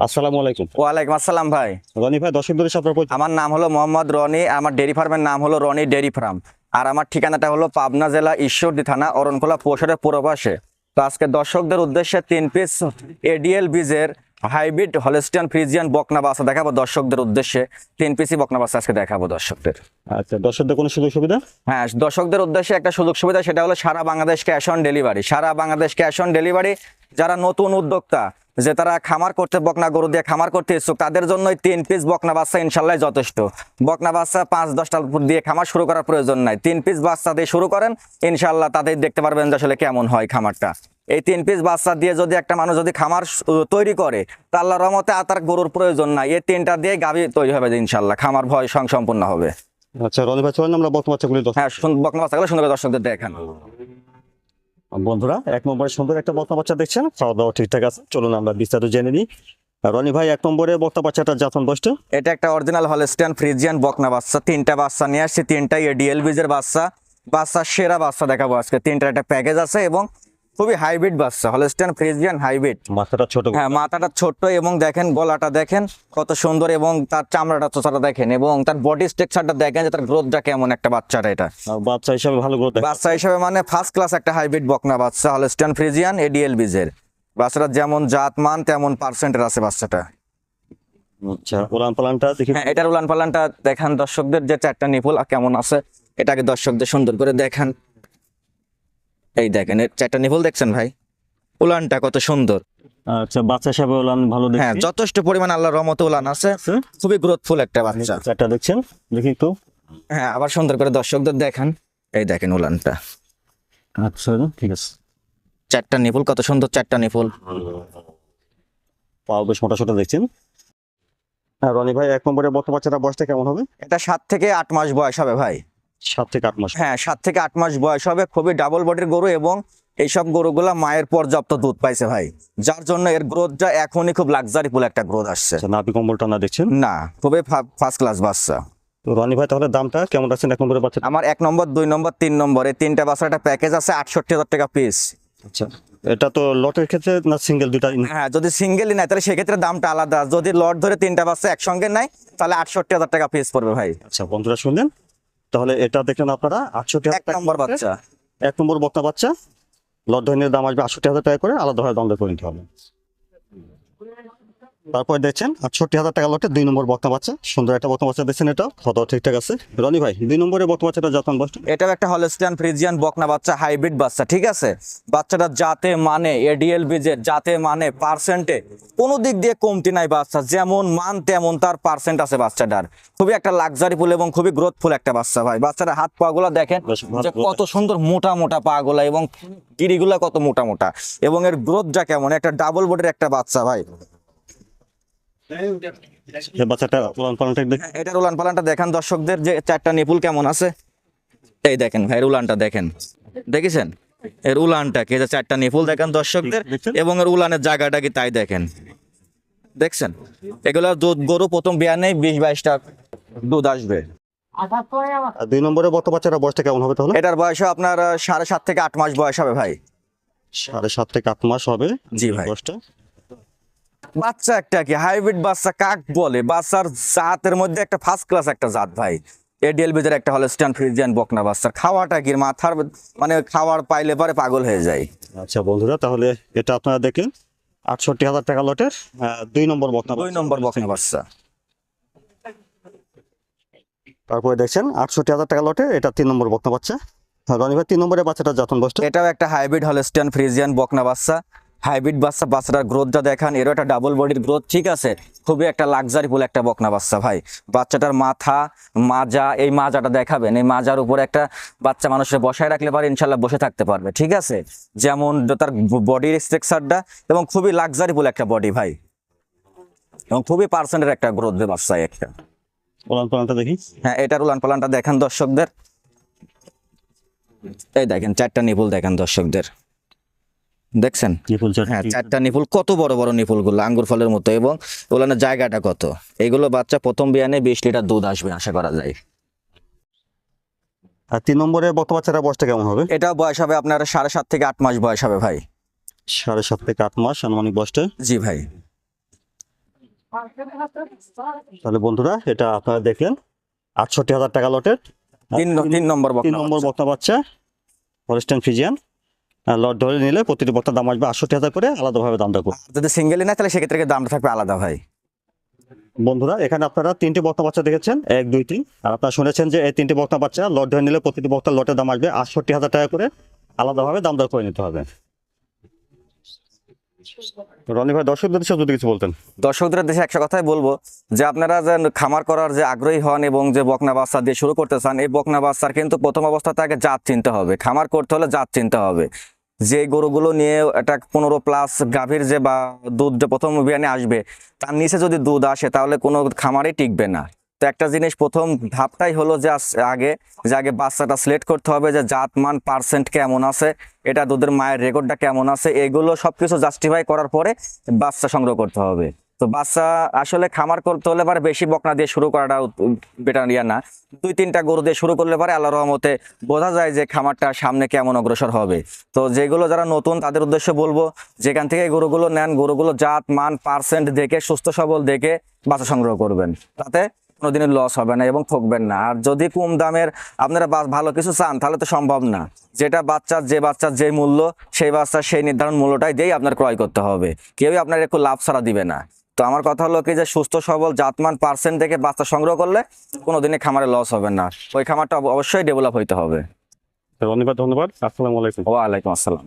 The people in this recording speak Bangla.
আসসালামু আলাইকুম। ওয়ালাইকুম আসসালাম ভাই। রনি ভাই আমার নাম হলো মোহাম্মদ রনি আমার ডেরি ফার্মের নাম হলো রনি ডেরি ফার্ম। আর আমার ঠিকানাটা হলো পাবনা জেলা ঈশ্বরদী থানা পৌষের পূর্বপাশে। তো আজকে দর্শকদের উদ্দেশ্যে তিন পিস এডিএল বীজের হাইব্রিড হলেস্টিয়ান ফ্রিজিয়ান বকনা বাসা দেখাবো দর্শকদের উদ্দেশ্যে। তিন পিসি বকনা বাসা আজকে দেখাবো দর্শকদের। আচ্ছা দর্শকদের কোনো সুযোগ সুবিধা? হ্যাঁ দর্শকদের উদ্দেশ্যে একটা সুযোগ সুবিধা সেটা হলো সারা বাংলাদেশ ক্যাশ অন ডেলিভারি। সারা বাংলাদেশ ক্যাশ অন ডেলিভারি যারা নতুন উদ্যোক্তা যে তারা খামার করতে বকনা গরু দিয়ে খামার করতে ইচ্ছুক তাদের জন্য তিন পিস বকনা বাচ্চা ইনশাল্লাহ যথেষ্ট। বকনা বাচ্চা পাঁচ দশটা দিয়ে খামার শুরু করার প্রয়োজন নাই। তিন পিস বাচ্চা দিয়ে শুরু করেন ইনশাল্লাহ তাদের দেখতে পারবেন যে আসলে কেমন হয় খামারটা। এই তিন পিস বাচ্চা দিয়ে যদি একটা মানুষ যদি খামার তৈরি করে তা আল্লাহ রহমতে আর তার গরুর প্রয়োজন নাই। এই তিনটা দিয়ে গাভী তৈরি হবে ইনশাল্লাহ খামার ভয় সং সম্পূর্ণ হবে। আচ্ছা রনি ভাই চলেন আমরা বর্তমান বাচ্চাগুলি হ্যাঁ বকনা বাচ্চাগুলো সুন্দর দর্শকদের দেখান। বন্ধুরা, এক নম্বরে সুন্দর একটা বর্তমান বাচ্চা দেখছেন? খাওয়া দাওয়া ঠিকঠাক আছে। চলুন আমরা বিস্তারিত জেনে নিই। রনি ভাই, এক নম্বরে বক্তা বাচ্চাটা জাতন বসটা এটা একটা অরিজিনাল হলস্টিয়ান ফ্রিজিয়ান বকনা বাচ্চা। তিনটা বাচ্চা নিয়ে আসছে, তিনটাই এডিএল বিজের বাচ্চা। বাচ্চা সেরা বাচ্চা দেখাবো আজকে। তিনটা একটা প্যাকেজ আছে এবং খুবই হাইব্রিড বাচ্চা হলস্টিয়ান ফ্রিজিয়ান হাইব্রিড মাথাটা ছোট হ্যাঁ মাথাটা ছোট্ট এবং দেখেন গলাটা দেখেন কত সুন্দর এবং তার চামড়াটা চোচাটা দেখেন এবং তার বডি স্ট্রাকচারটা দেখেন যে তার গ্রোথটা কেমন একটা বাচ্চাটা এটা। বাচ্চা হিসাবে ভালো গ্রোথ বাচ্চা হিসেবে মানে ফার্স্ট ক্লাস একটা হাইব্রিড বকনা বাচ্চা হলস্টিয়ান ফ্রিজিয়ান এডিএল বিজের বাচ্চাটা যেমন জাত মান তেমন পার্সেন্টের আছে বাচ্চাটা। আচ্ছা উলান পালানটা দেখি। হ্যাঁ এটার উলান পালানটা দেখান দর্শকদের যে চারটা নিপুল কেমন আছে এটাকে দর্শকদের সুন্দর করে দেখান। এই দেখেন এর চারটা নিপুল দেখছেন ভাই? উলানটা কত সুন্দর। আচ্ছা বাচ্চা হিসাবে উলান ভালো হ্যাঁ যথেষ্ট পরিমাণ আল্লাহর রহমতে উলান আছে। খুবই গ্রোথফুল একটা বাচ্চা। চারটা দেখছেন? দেখি একটু। হ্যাঁ আবার সুন্দর করে দর্শকদের দেখান। এই দেখেন উলানটা। আচ্ছা ঠিক আছে। চারটা নিপুল কত সুন্দর চারটা নিপুল। পাও বেশ মোটা সোটা দেখছেন। রনি ভাই এক নম্বরে বর্তমান বাচ্চাটা বয়সটা কেমন হবে? এটা সাত থেকে আট মাস বয়স হবে ভাই। সাত থেকে আট মাস। হ্যাঁ সাত থেকে আট মাস বয়স হবে। খুবই ডাবল বডির গরু এবং এইসব গরুগুলা মায়ের পর্যাপ্ত দুধ পাইছে ভাই। যার জন্য এর গ্রোথটা এখনই খুব লাক্সারি ফুল একটা গ্রোথ আসছে। আচ্ছা নাভি কম্বলটা না দেখছেন? না খুবই ফার্স্ট ক্লাস বাচ্চা। তো রনি ভাই তাহলে দামটা কেমন রাখছেন এক নম্বরে বাচ্চা আমার এক নম্বর দুই নম্বর তিন নম্বর এই তিনটা বাচ্চার একটা প্যাকেজ আছে আটষট্টি হাজার টাকা পিস আচ্ছা এটা তো লটের ক্ষেত্রে না সিঙ্গেল দুইটা? হ্যাঁ যদি সিঙ্গেলই নেয় তাহলে সেক্ষেত্রে দামটা আলাদা। যদি লট ধরে তিনটা বাচ্চা একসঙ্গে নেয় তাহলে আটষট্টি হাজার টাকা পিস পড়বে ভাই। আচ্ছা বন্ধুরা শুনলেন? তাহলে এটা দেখেন আপনারা আটষট্টি এক নম্বর বাচ্চা। এক নম্বর বক্তা বাচ্চা। লট ধরনের দাম আসবে আটষট্টি হাজার টাকা করে আলাদাভাবে দাম দর করে নিতে হবে। তারপরে দেখছেন আটষট্টি হাজার টাকা লটে দুই নম্বর বক্তা বাচ্চা সুন্দর একটা বক্তা বাচ্চা দেখছেন এটা কত ঠিকঠাক আছে। রনি ভাই দুই নম্বরে বক্তা বাচ্চাটা যত্ন বসটা এটাও একটা হলস্টিয়ান ফ্রিজিয়ান বকনা বাচ্চা হাইব্রিড বাচ্চা ঠিক আছে? বাচ্চাটা জাতে মানে এডিএল বীজের জাতে মানে পার্সেন্টে কোনো দিক দিয়ে কমতি নাই বাচ্চা যেমন মান তেমন তার পার্সেন্ট আছে বাচ্চাটার। খুবই একটা লাক্সারি ফুল এবং খুবই গ্রোথফুল একটা বাচ্চা ভাই। বাচ্চাটার হাত পা গুলা দেখেন যে কত সুন্দর মোটা মোটা পা গুলা এবং গিরিগুলা কত মোটা মোটা। এবং এর গ্রোথটা কেমন? একটা ডাবল বোর্ডের একটা বাচ্চা ভাই। বাচ্চাটা উলান পালানটা দেখ। এটার উলান পালানটা দেখান দর্শকদের যে চারটা নিপুল কেমন আছে। এই দেখেন ভাই এর উলানটা দেখেন। দেখেছেন? এর উলানটা কে? যে চারটা নিপুল দেখেন দর্শকদের এবং এর উলানের জায়গাটা কি তাই দেখেন। দেখছেন? এগুলো দুধ গরু প্রথম বিয়া নেই বিশ বাইশটা দুধ আসবে। দুই নম্বরে বক্তা বাচ্চাটা বয়সটা কেমন হবে তাহলে? এটার বয়স আপনার সাড়ে সাত থেকে আট মাস বয়স হবে ভাই। সাড়ে সাত থেকে আট মাস হবে জি ভাই। বয়সটা। বাচ্চা একটা কি? হাইব্রিড বাচ্চা কাক বলে? বাচ্চার জাতের মধ্যে একটা ফার্স্ট ক্লাস একটা জাত ভাই। এডিএল বিজের একটা স্ট্যান্ড ফ্রিজিয়ান বকনা বাচ্চার। খাওয়াটা কি? মাথার মানে খাওয়ার পাইলে পরে পাগল হয়ে যায়। আচ্ছা বন্ধুরা তাহলে এটা আপনারা দেখেন। আটষট্টি হাজার টাকা লটের দুই নম্বর বকনা দুই নম্বর বকনা বাচ্চা। তারপরে দেখছেন আটষট্টি হাজার টাকা লটে এটা তিন নম্বর বকনা বাচ্চা। রনি ভাই তিন নম্বরে বাচ্চাটা যতন বসটা এটাও একটা হাইব্রিড হলস্টিয়ান ফ্রিজিয়ান বকনা বাচ্চা। হাইব্রিড বাচ্চা বাচ্চাটার গ্রোথটা দেখান এরও একটা ডাবল বডির গ্রোথ ঠিক আছে? খুবই একটা লাক্সারি ফুল একটা বকনা বাচ্চা ভাই। বাচ্চাটার মাথা মাজা এই মাজাটা দেখাবেন এই মাজার উপরে একটা বাচ্চা মানুষের বসায় রাখলে পারে ইনশাল্লাহ বসে থাকতে পারবে ঠিক আছে? যেমন তার বডির স্ট্রাকচারটা এবং খুবই লাক্সারি ফুল একটা বডি ভাই। এবং খুবই পার্সেন্টের একটা গ্রোথ বাচ্চা একটা। ওলান পালানটা দেখি। হ্যাঁ এটার উলান পালানটা দেখেন দর্শকদের। এই দেখেন চারটা নিপুল দেখেন দর্শকদের। দেখছেন? হ্যাঁ চারটা নিপুল কত বড় বড় নিপুলগুলো আঙ্গুর ফলের মতো এবং ওলানের জায়গাটা কত? এগুলো বাচ্চা প্রথম বিয়ানে বিশ লিটার দুধ আসবে আশা করা যায়। আর তিন নম্বরে বক্তা বাচ্চাটা বয়সটা কেমন হবে? এটা বয়স হবে আপনার সাড়ে সাত থেকে আট মাস বয়স হবে ভাই। সাড়ে সাত থেকে আট মাস আনুমানিক বয়সটা? জি ভাই। তাহলে বন্ধুরা এটা আপনারা দেখলেন আটষট্টি হাজার টাকা লটের তিন তিন নম্বর তিন নম্বর। বক্তা বাচ্চা হলিস্টান ফিজিয়ান লট ধরে নিলে প্রতিটি বক্তার দাম আসবে আটষট্টি হাজার করে আলাদাভাবে দাম রাখব যদি সিঙ্গেলি না তাহলে সেক্ষেত্রে দামটা থাকবে আলাদা ভাই। বন্ধুরা এখানে আপনারা তিনটি বক্তা বাচ্চা দেখেছেন এক দুই তিন আর আপনারা শুনেছেন যে এই তিনটি বক্তা বাচ্চা লট ধরে নিলে প্রতিটি বক্তার লটের দাম আসবে আটষট্টি হাজার টাকা করে আলাদাভাবে দাম দর করে নিতে হবে। রনি ভাই দর্শকদের যদি কিছু বলতেন। দর্শকদের দেশে একটা কথাই বলব যে আপনারা যে খামার করার যে আগ্রহী হন এবং যে বকনা বাচ্চা দিয়ে শুরু করতে চান এই বকনা বাচ্চার কিন্তু প্রথম অবস্থাতে আগে জাত চিনতে হবে। খামার করতে হলে জাত চিনতে হবে। যে গরুগুলো নিয়ে এটা পনেরো প্লাস গাভীর যে বা দুধ যে প্রথম অভিযানে আসবে, তার নিচে যদি দুধ আসে, তাহলে কোনো খামারে টিকবে না। তো একটা জিনিস প্রথম ধাপটাই হলো যে আগে যে আগে বাচ্চাটা সিলেক্ট করতে হবে যে জাত মান পার্সেন্ট কেমন আছে, এটা দুধের মায়ের রেকর্ডটা কেমন আছে, এগুলো সব কিছু জাস্টিফাই করার পরে বাচ্চা সংগ্রহ করতে হবে। তো বাচ্চা আসলে খামার করতে হলে পারে বেশি বকনা দিয়ে শুরু করাটা বেটার ইয়া না। দুই, তিনটা গরু দিয়ে শুরু করলে পারে আল্লাহ রহমতে বোঝা যায় যে খামারটা সামনে কেমন অগ্রসর হবে। তো যেগুলো যারা নতুন, তাদের উদ্দেশ্যে বলব, যেখান থেকে গরুগুলো নেন, গরুগুলো জাত, মান পার্সেন্ট দেখে, সুস্থ, সবল দেখে বাচ্চা সংগ্রহ করবেন। তাতে কোনোদিনই লস হবে না এবং ঠকবেন না। আর যদি কম দামের আপনারা ভালো কিছু চান, তাহলে তো সম্ভব না। যেটা বাচ্চার, যে বাচ্চার যে মূল্য, সেই বাচ্চার সেই নির্ধারণ মূল্যটাই দিয়েই আপনার ক্রয় করতে হবে। কেউই আপনার একটু লাভ ছাড়া দিবে না। তো আমার কথা হলো কি যে সুস্থ সবল জাতমান পার্সেন্ট থেকে বাচ্চা সংগ্রহ করলে কোনোদিনই খামারে লস হবে না। ওই খামারটা অবশ্যই ডেভেলপ হইতে হবে। ধন্যবাদ ধন্যবাদ। আসসালামু আলাইকুম। ওয়ালাইকুম আসসালাম।